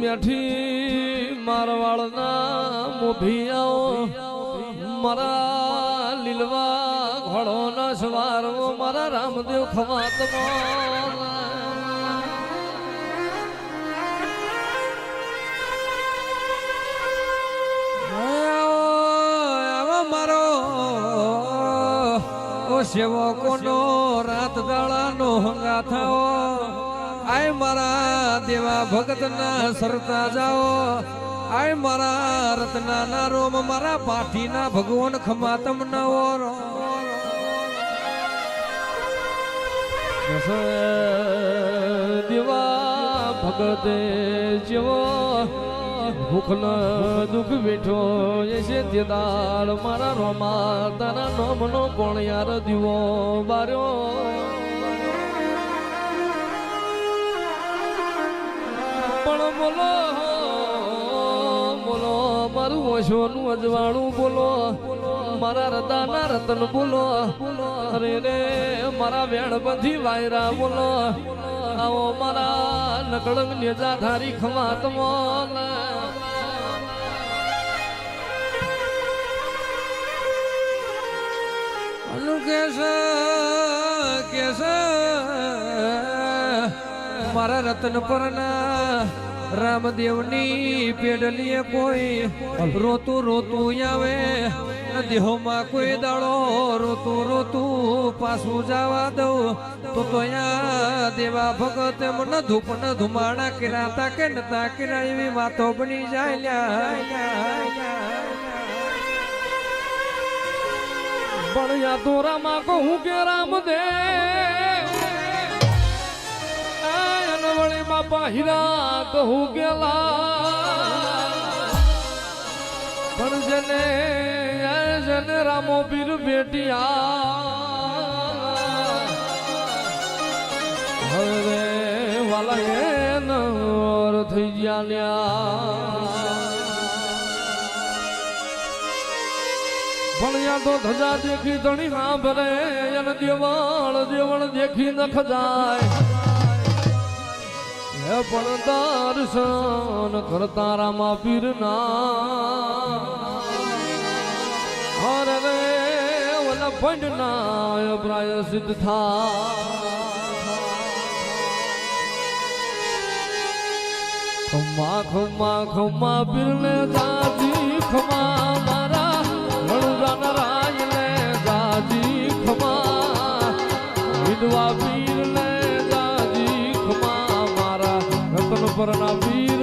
મેઠી મારવાડના મોભિયાઓ મારા લીલવા ઘોડોના સવારો મારા રામદેવ ખવાતમાં સેવકોનો રાત દાળાનો હંગા થાઓ આય મારા દેવા ભગતના સરતા જાઓ. આય મારા રત્નાના રોમ મારા પાઠીના ભગવાન ખમાતમ નવો દેવા ભગત જેવો ભૂખનો દુઃખ બેઠો એ છે તે દાળ. મારા રોમા તારા નોમનો કોણ યાર દીવો? બાર્યો પણ બોલો બોલો, મારું ઓછોનું અજવાળું બોલો. મારા રતાના રતન બોલો. અરે રે, મારા વેણ બધી વાયરા બોલો. આવો મારા નકળંગ નેજા ધારી ખમાત કેસ કેસ મારા રતન પરના રામદેવની પેડલીએ કોઈ રોતું રોતું આવે. દેહોમાં કોઈ દાડો રોતું રોતું પાછું જવા દઉં. તો તો દેવા ભગત મને ધૂપ ન ધુમાડા કિરાતા કે નતા કિરા એવી વાતો બની જાય પણ યા તો રામા કહું કે રામ દે વળી બાપા હીરા કહું ગેલા. પણ જને જન રામો પીર બેટિયા. હવે વાલા એ નર થઈ ગયા ભણ્યા તો ધજા દેખી ધણી ના ભરે અને દેવળ દેવળ દેખી નખ જાય હે પણ દર્શન કરતા રામા પીર ના અરે રે, ઓલા પંડ ના પ્રાય સિદ્ધ થા ખમા ખમા ખમા પીર ને દાદી ખમ્મા વિધવા પીરને દાદી ખમા મારા. રતન પરના પીરને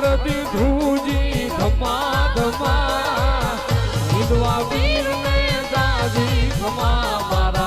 ભારતી ધ્રુજી ધમા ધમા. વિધવા વીર ને દાજી ધમા મારા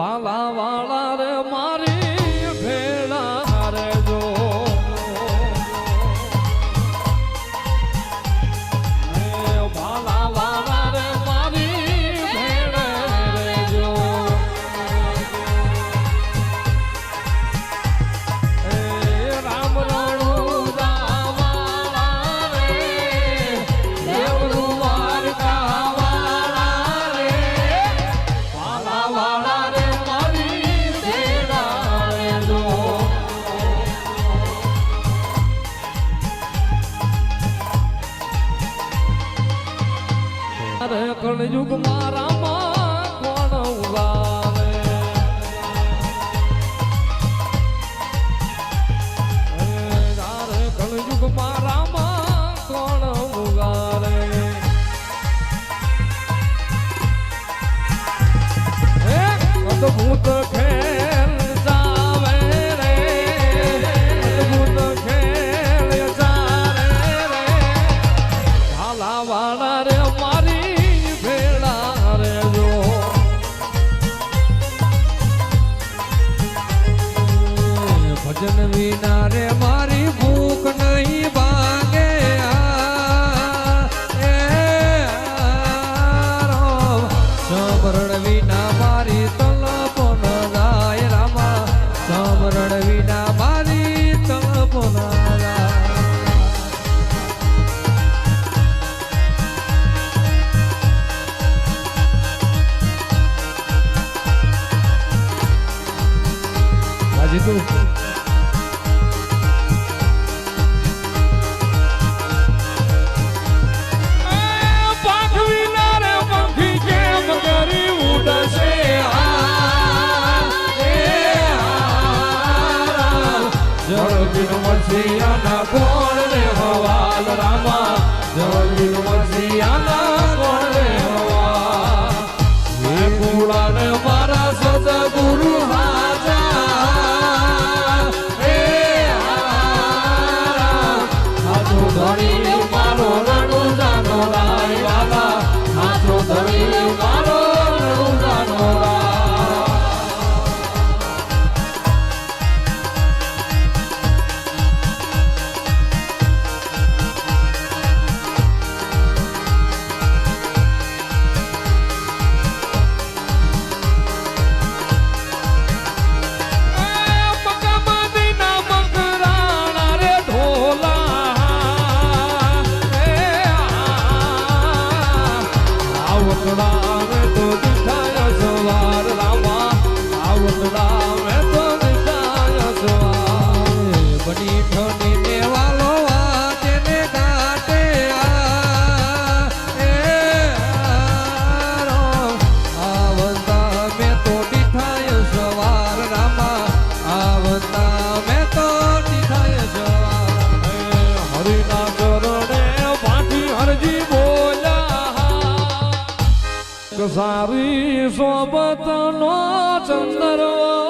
ભાલા વાળા યુગ મારામાં કોણ ઉગાવે કળયુગ મારામાં કોણ ઉગાવે અદભુત જળબીન મસીયાના કોણ ને હવાલ રામા. જળબીન મસીયાના સારી સોબત નો ચંદરવા.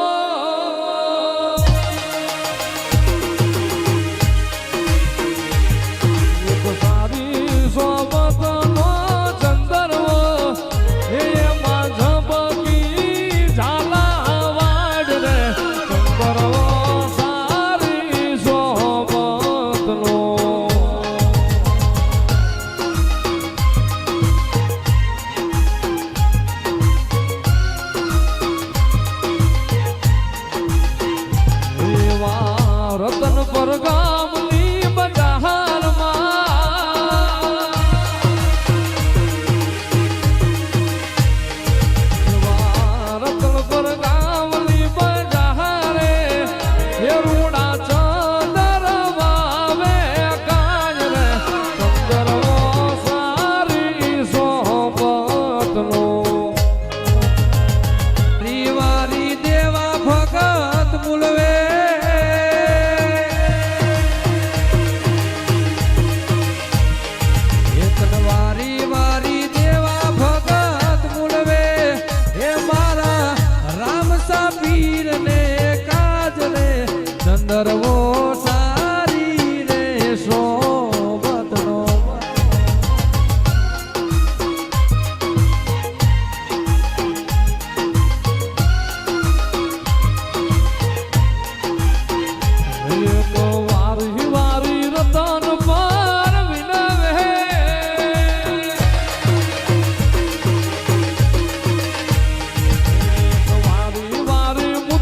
sabine ne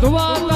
ドワ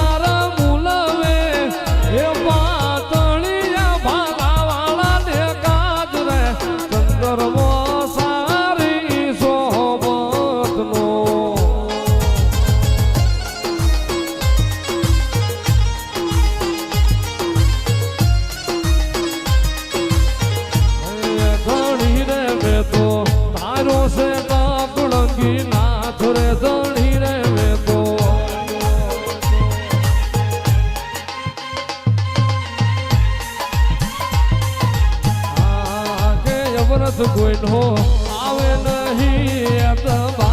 કોઈનો આવે નહીં